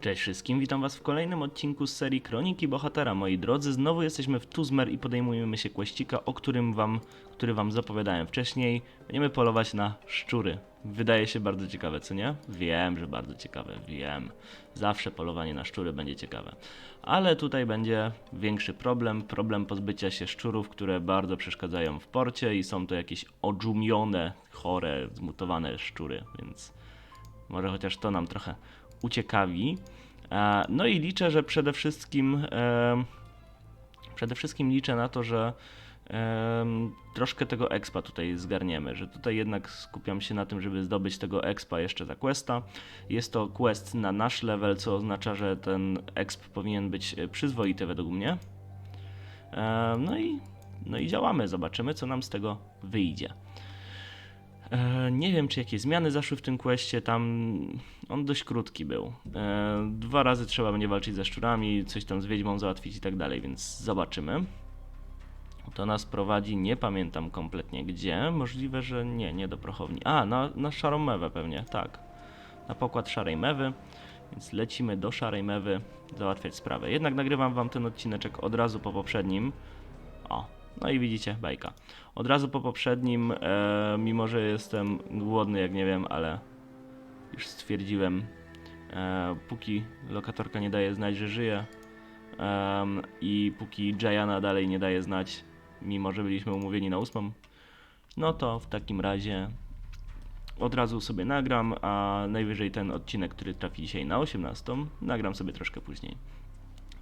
Cześć wszystkim, witam was w kolejnym odcinku z serii Kroniki Bohatera. Moi drodzy, znowu jesteśmy w Tuzmer i podejmujemy się kłeścika, o którym wam, który wam zapowiadałem wcześniej. Będziemy polować na szczury. Wydaje się bardzo ciekawe, co nie? Wiem, że bardzo ciekawe, wiem. Zawsze polowanie na szczury będzie ciekawe. Ale tutaj będzie większy problem, problem pozbycia się szczurów, które bardzo przeszkadzają w porcie i są to jakieś odżumione, chore, zmutowane szczury, więc może chociaż to nam trochę uciekawi. E, No i liczę, że przede wszystkim e, przede wszystkim liczę na to, że troszkę tego expa tutaj zgarniemy, że tutaj jednak skupiam się na tym, żeby zdobyć tego expa jeszcze za questa. Jest to quest na nasz level, co oznacza, że ten exp powinien być przyzwoity według mnie. E, No i, no i działamy, zobaczymy co nam z tego wyjdzie. E, Nie wiem, czy jakieś zmiany zaszły w tym questie, tam on dość krótki był. E, Dwa razy trzeba będzie walczyć ze szczurami, coś tam z wiedźmą załatwić i tak dalej, więc zobaczymy. To nas prowadzi, nie pamiętam kompletnie gdzie, możliwe, że nie, nie do prochowni. A, na, na szarą mewę pewnie, tak. Na pokład szarej mewy, więc lecimy do szarej mewy załatwiać sprawę. Jednak nagrywam wam ten odcineczek od razu po poprzednim. O, no i widzicie, bajka. Od razu po poprzednim, e, mimo że jestem głodny, jak nie wiem, ale już stwierdziłem, e, póki lokatorka nie daje znać, że żyje em, i póki Jayana dalej nie daje znać, mimo że byliśmy umówieni na ósmą, no to w takim razie od razu sobie nagram, a najwyżej ten odcinek, który trafi dzisiaj na 18, nagram sobie troszkę później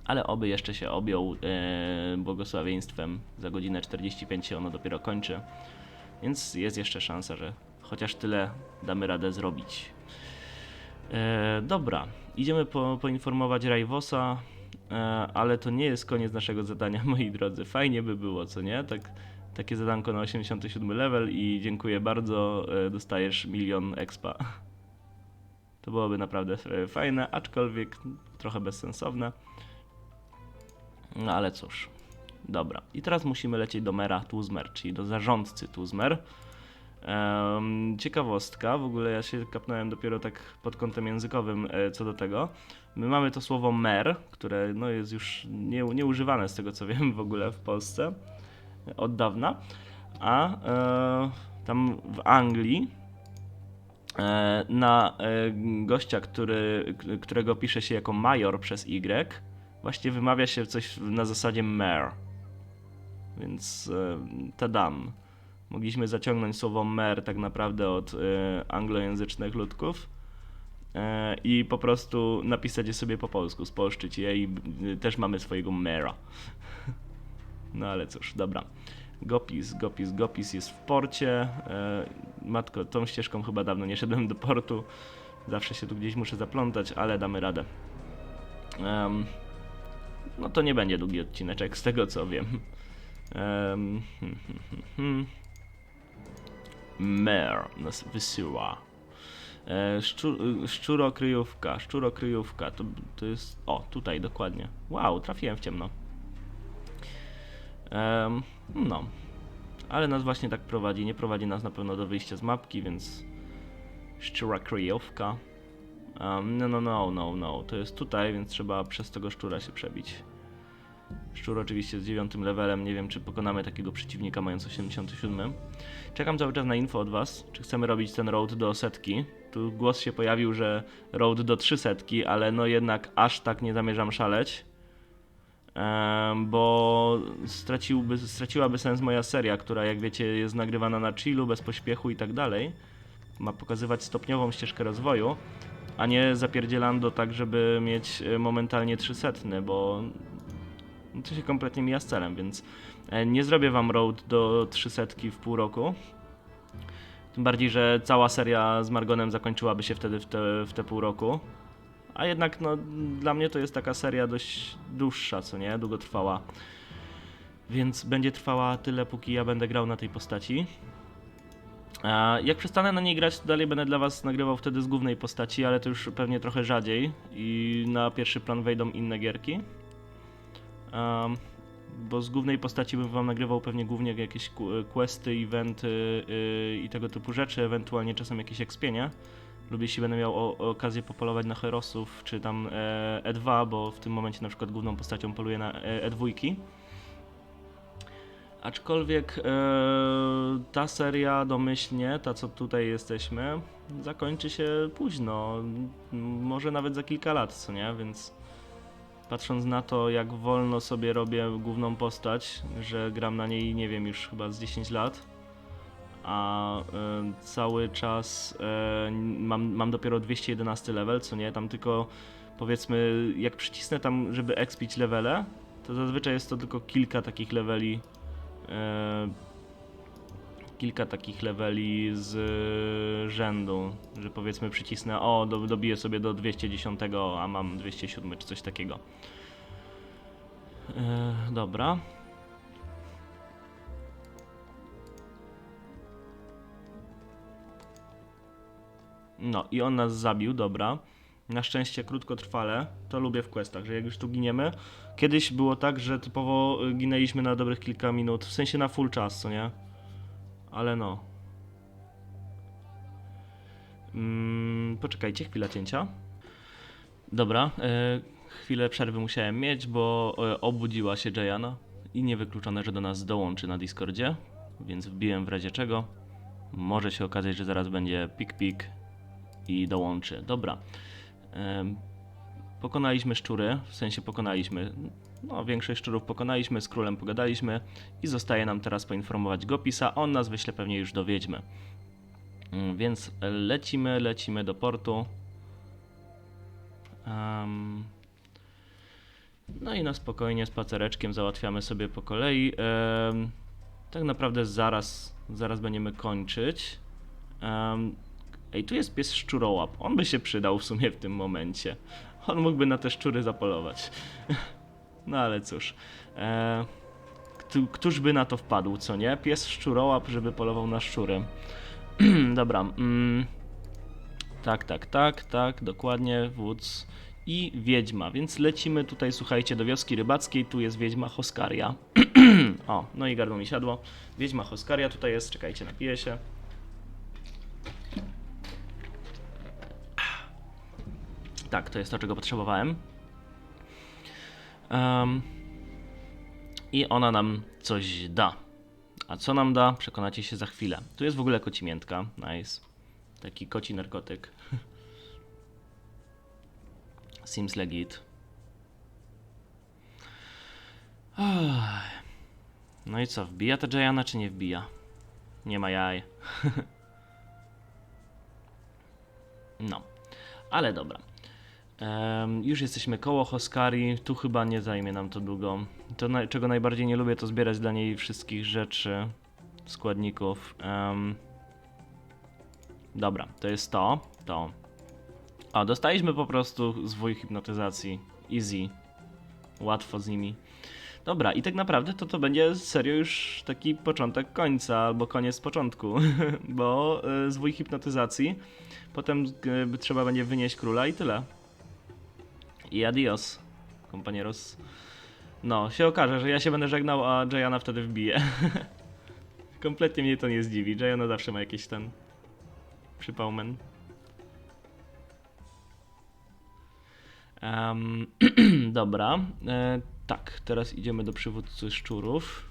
ale oby jeszcze się objął e, błogosławieństwem. Za godzinę 45 się ono dopiero kończy, więc jest jeszcze szansa, że chociaż tyle damy radę zrobić. E, dobra, idziemy po, poinformować Rajwosa, e, ale to nie jest koniec naszego zadania, moi drodzy. Fajnie by było, co nie? Tak, takie zadanko na 87 level i dziękuję bardzo, e, dostajesz milion expa. To byłoby naprawdę e, fajne, aczkolwiek trochę bezsensowne. No ale cóż. Dobra. I teraz musimy lecieć do mera Tuzmer, czyli do zarządcy Tuzmer. Em, ciekawostka, w ogóle ja się kapnąłem dopiero tak pod kątem językowym e, co do tego. My mamy to słowo mer, które no, jest już nie, nieużywane z tego co wiem w ogóle w Polsce od dawna. A e, tam w Anglii e, na e, gościa, który, którego pisze się jako major przez Y, właśnie wymawia się coś na zasadzie mer. Więc e, tadam. Mogliśmy zaciągnąć słowo mer tak naprawdę od e, anglojęzycznych ludków e, i po prostu napisać je sobie po polsku, spolszczyć je i e, też mamy swojego mera. No ale cóż, dobra. Gopis, Gopis, Gopis jest w porcie. E, matko, tą ścieżką chyba dawno nie szedłem do portu. Zawsze się tu gdzieś muszę zaplątać, ale damy radę. Em, no to nie będzie długi odcineczek, z tego co wiem. Um, hmm, hmm, hmm, hmm. Mer nas wysyła. E, szczur, szczurokryjówka, szczurokryjówka, to, to jest... O, tutaj dokładnie. Wow, trafiłem w ciemno. Em, no. Ale nas właśnie tak prowadzi. Nie prowadzi nas na pewno do wyjścia z mapki, więc... Szczura kryjówka. Um, no, no, no, no, no. To jest tutaj, więc trzeba przez tego szczura się przebić. Szczur oczywiście z 9 levelem. Nie wiem, czy pokonamy takiego przeciwnika mając 87. Czekam cały czas na info od Was, czy chcemy robić ten road do setki. Tu głos się pojawił, że road do 300, ale no jednak aż tak nie zamierzam szaleć. Bo straciłby, straciłaby sens moja seria, która jak wiecie jest nagrywana na chillu, bez pośpiechu i tak dalej. Ma pokazywać stopniową ścieżkę rozwoju, a nie zapierdzielando tak, żeby mieć e, momentalnie 300, bo to się kompletnie mija z celem, więc e, nie zrobię wam road do 300 w pół roku. Tym bardziej, że cała seria z Margonem zakończyłaby się wtedy w te, w te pół roku. A jednak no, dla mnie to jest taka seria dość dłuższa, co nie? Długotrwała. Więc będzie trwała tyle, póki ja będę grał na tej postaci. Jak przestanę na niej grać, to dalej będę dla was nagrywał wtedy z głównej postaci, ale to już pewnie trochę rzadziej i na pierwszy plan wejdą inne gierki. Bo z głównej postaci bym wam nagrywał pewnie głównie jakieś questy, eventy yy, i tego typu rzeczy, ewentualnie czasem jakieś ekspienie. lub jeśli będę miał okazję popolować na herosów, czy tam e, E2, bo w tym momencie na przykład główną postacią poluję na e, E2. Aczkolwiek e, ta seria domyślnie, ta co tutaj jesteśmy, zakończy się późno, może nawet za kilka lat, co nie? Więc patrząc na to, jak wolno sobie robię główną postać, że gram na niej, nie wiem, już chyba z 10 lat, a e, cały czas e, mam, mam dopiero 211 level, co nie? Tam tylko powiedzmy, jak przycisnę tam, żeby expić levele, to zazwyczaj jest to tylko kilka takich leveli. E, kilka takich leveli z rzędu, że powiedzmy przycisnę, o, do, dobiję sobie do 210, a mam 207 czy coś takiego. E, dobra. No i on nas zabił, dobra. Na szczęście krótkotrwale, to lubię w questach, że jak już tu giniemy. Kiedyś było tak, że typowo y, ginęliśmy na dobrych kilka minut, w sensie na full czas, co nie? Ale no. Mm, poczekajcie, chwila cięcia. Dobra, e, chwilę przerwy musiałem mieć, bo e, obudziła się Jayana i niewykluczone, że do nas dołączy na Discordzie, więc wbiłem w razie czego. Może się okazać, że zaraz będzie pik-pik i dołączy. Dobra. Pokonaliśmy szczury, w sensie pokonaliśmy, no większość szczurów pokonaliśmy, z królem pogadaliśmy i zostaje nam teraz poinformować Gopisa, on nas wyśle pewnie już do wiedźmy. Mm, Więc lecimy, lecimy do portu. Em, no i na spokojnie spacereczkiem załatwiamy sobie po kolei. Em, tak naprawdę zaraz, zaraz będziemy kończyć. Em, Ej, tu jest pies szczurołap. On by się przydał w sumie w tym momencie. On mógłby na te szczury zapolować. No ale cóż. E, któ- któż by na to wpadł, co nie? Pies szczurołap, żeby polował na szczury. Dobra. Mm, tak, tak, tak, tak, dokładnie. Wódz i wiedźma. Więc lecimy tutaj, słuchajcie, do wioski rybackiej. Tu jest wiedźma Hoskaria. o, no i gardło mi siadło. Wiedźma Hoskaria tutaj jest. Czekajcie, napiję się. Tak, to jest to, czego potrzebowałem. Em, I ona nam coś da. A co nam da, przekonacie się za chwilę. Tu jest w ogóle kocimiętka. Nice. Taki koci narkotyk. Seems legit. No i co, wbija ta Jayana czy nie wbija? Nie ma jaj. no. Ale dobra. Em, już jesteśmy koło Hoskari, tu chyba nie zajmie nam to długo. To, na, czego najbardziej nie lubię, to zbierać dla niej wszystkich rzeczy, składników. Em, dobra, to jest to, to. O, dostaliśmy po prostu zwój hipnotyzacji. Easy. Łatwo z nimi. Dobra, i tak naprawdę to to będzie serio już taki początek końca, albo koniec początku, bo y, zwój hipnotyzacji, potem y, trzeba będzie wynieść króla i tyle. I adios, compañeros. No, się okaże, że ja się będę żegnał, a Jayana wtedy wbije. Kompletnie mnie to nie zdziwi. Jayana zawsze ma jakiś ten przypałmen. Em, dobra, e, tak, teraz idziemy do przywódcy szczurów.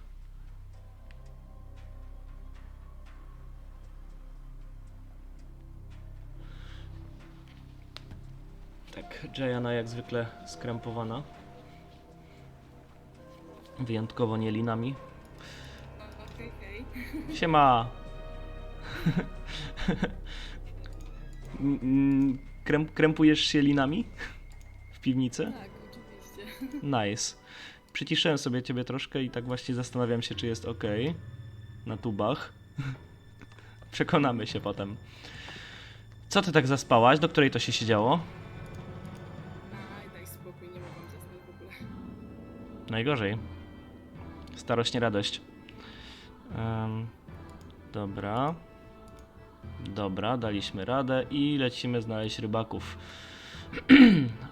Tak, Jayana jak zwykle skrępowana. Wyjątkowo nie linami. Okej, hej. Siema! M- krępujesz się linami? W piwnicy? Tak, oczywiście. Nice. Przyciszyłem sobie ciebie troszkę i tak właśnie zastanawiam się, czy jest ok na tubach. Przekonamy się potem. Co ty tak zaspałaś? Do której to się siedziało? Najgorzej. Starość, nie radość. Em, dobra. Dobra, daliśmy radę i lecimy znaleźć rybaków.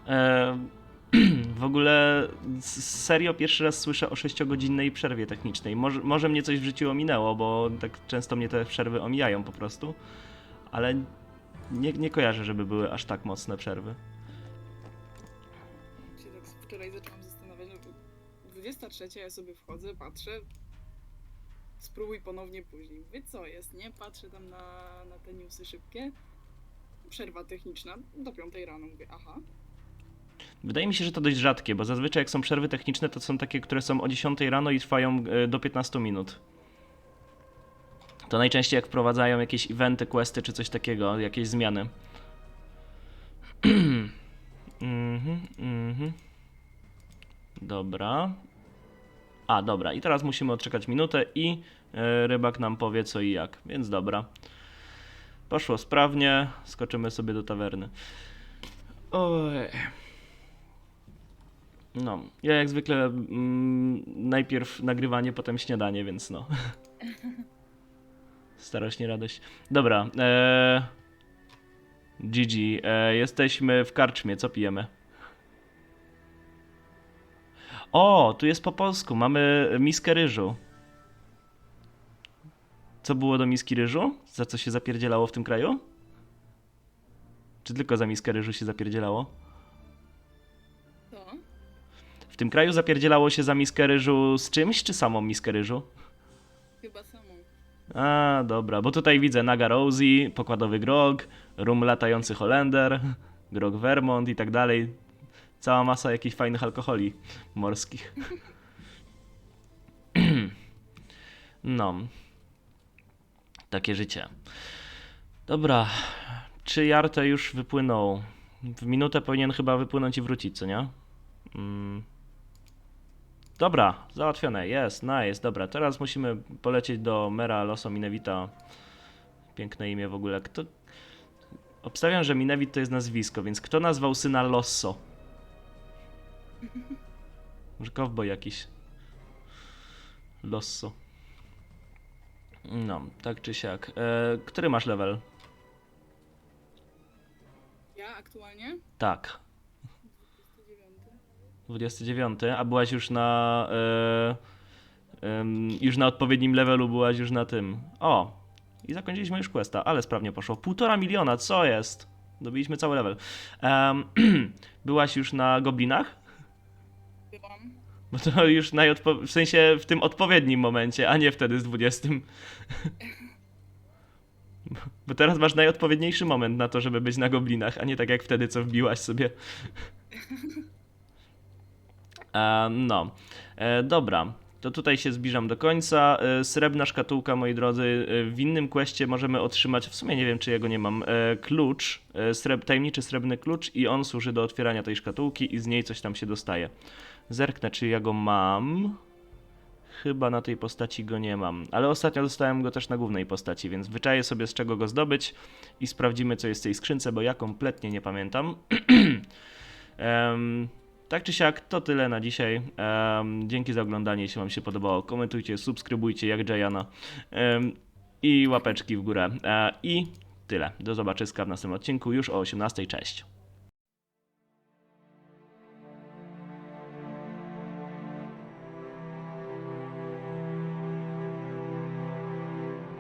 Em, w ogóle serio pierwszy raz słyszę o 6-godzinnej przerwie technicznej. Może, może mnie coś w życiu ominęło, bo tak często mnie te przerwy omijają po prostu. Ale Nie, nie kojarzę, żeby były aż tak mocne przerwy. Się tak wczoraj 23 ja sobie wchodzę, patrzę, spróbuj ponownie później. Wie co jest, nie? Patrzę tam na, na te newsy szybkie. Przerwa techniczna do 5 rano, mówię, aha. Wydaje mi się, że to dość rzadkie, bo zazwyczaj jak są przerwy techniczne, to są takie, które są o 10 rano i trwają e, do 15 minut. To najczęściej jak wprowadzają jakieś eventy, questy czy coś takiego, jakieś zmiany. Mhm, mhm. Dobra. A, dobra. I teraz musimy odczekać minutę i e, rybak nam powie co i jak. Więc dobra. Poszło sprawnie. Skoczymy sobie do tawerny. Oj. No, ja jak zwykle mm, najpierw nagrywanie, potem śniadanie, więc no. Starośnie radość. Dobra, e... GG, e, jesteśmy w karczmie, co pijemy? O, tu jest po polsku, mamy miskę ryżu. Co było do miski ryżu? Za co się zapierdzielało w tym kraju? Czy tylko za miskę ryżu się zapierdzielało? To? W tym kraju zapierdzielało się za miskę ryżu z czymś, czy samą miskę ryżu? Chyba samą. A, dobra, bo tutaj widzę Naga Rosie, pokładowy grog, rum latający Holender, grog Vermont i tak dalej. Cała masa jakichś fajnych alkoholi morskich. No. Takie życie. Dobra. Czy Jarte już wypłynął? W minutę powinien chyba wypłynąć i wrócić, co nie? Mm. Dobra, załatwione, jest, nice, dobra, teraz musimy polecieć do Mera Loso Minevita. Piękne imię w ogóle. Kto... Obstawiam, że Minewit to jest nazwisko, więc kto nazwał syna Losso? Może cowboy jakiś. Losso. No, tak czy siak. E, który masz level? Ja aktualnie? Tak. 29. 29, a byłaś już na. E, em, już na odpowiednim levelu byłaś już na tym. O! I zakończyliśmy już questa, ale sprawnie poszło. Półtora miliona, co jest? Dobiliśmy cały level. Em, byłaś już na goblinach? Byłam. Bo to już najodpo- w sensie w tym odpowiednim momencie, a nie wtedy z 20. Bo teraz masz najodpowiedniejszy moment na to, żeby być na goblinach, a nie tak jak wtedy, co wbiłaś sobie. No, e, dobra. To tutaj się zbliżam do końca. E, Srebrna szkatułka, moi drodzy. E, W innym questie możemy otrzymać, w sumie nie wiem, czy jego nie mam, e, klucz, sreb, tajemniczy srebrny klucz i on służy do otwierania tej szkatułki i z niej coś tam się dostaje. Zerknę, czy ja go mam. Chyba na tej postaci go nie mam, ale ostatnio dostałem go też na głównej postaci, więc wyczaję sobie z czego go zdobyć i sprawdzimy co jest w tej skrzynce, bo ja kompletnie nie pamiętam. Em, tak czy siak, to tyle na dzisiaj. Em, dzięki za oglądanie, jeśli Wam się podobało. Komentujcie, subskrybujcie jak Jayana Em, i łapeczki w górę. E, I tyle. Do zobaczyska w następnym odcinku już o 18.00. Cześć.